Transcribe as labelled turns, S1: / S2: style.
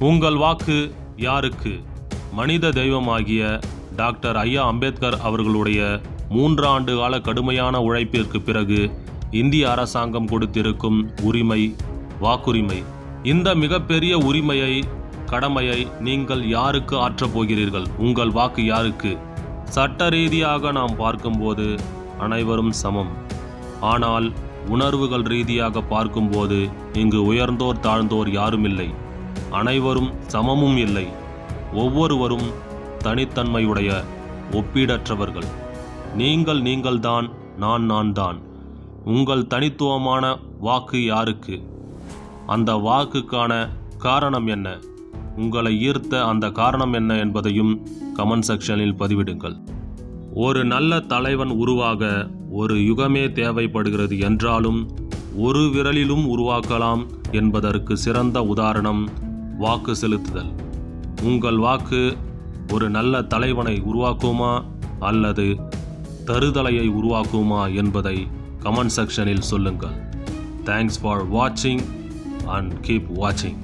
S1: உங்கள் வாக்கு யாருக்கு? மனித தெய்வமாகிய டாக்டர் ஐயா அம்பேத்கர் அவர்களுடைய மூன்றாண்டு கால கடுமையான உழைப்பிற்கு பிறகு இந்திய அரசாங்கம் கொடுத்திருக்கும் உரிமை வாக்குரிமை. இந்த மிகப்பெரிய உரிமையை கடமையை நீங்கள் யாருக்கு ஆற்றப் போகிறீர்கள்? உங்கள் வாக்கு யாருக்கு? சட்ட ரீதியாக நாம் பார்க்கும்போது அனைவரும் சமம். ஆனால் உணர்வுகள் ரீதியாக பார்க்கும்போது இங்கு உயர்ந்தோர் தாழ்ந்தோர் யாரும் இல்லை அனைவரும் சமமும் இல்லை. ஒவ்வொருவரும் தனித்தன்மையுடைய ஒப்பீடற்றவர்கள். நீங்கள் நீங்கள்தான் நான் நான் தான் உங்கள் தனித்துவமான வாக்கு யாருக்கு? அந்த வாக்குக்கான காரணம் என்ன? உங்களை ஈர்த்த அந்த காரணம் என்ன என்பதையும் கமெண்ட் செக்ஷனில் பதிவிடுங்கள். ஒரு நல்ல தலைவன் உருவாக ஒரு யுகமே தேவைப்படுகிறது என்றாலும் ஒரு விரலிலும் உருவாக்கலாம் என்பதற்கு சிறந்த உதாரணம் வாக்கு செலுத்துதல். உங்கள் வாக்கு ஒரு நல்ல தலைவனை உருவாக்குமா அல்லது தருதலையை உருவாக்குமா என்பதை கமெண்ட் செக்ஷனில் சொல்லுங்கள். தேங்க்ஸ் ஃபார் வாட்சிங் அண்ட் கீப் வாட்சிங்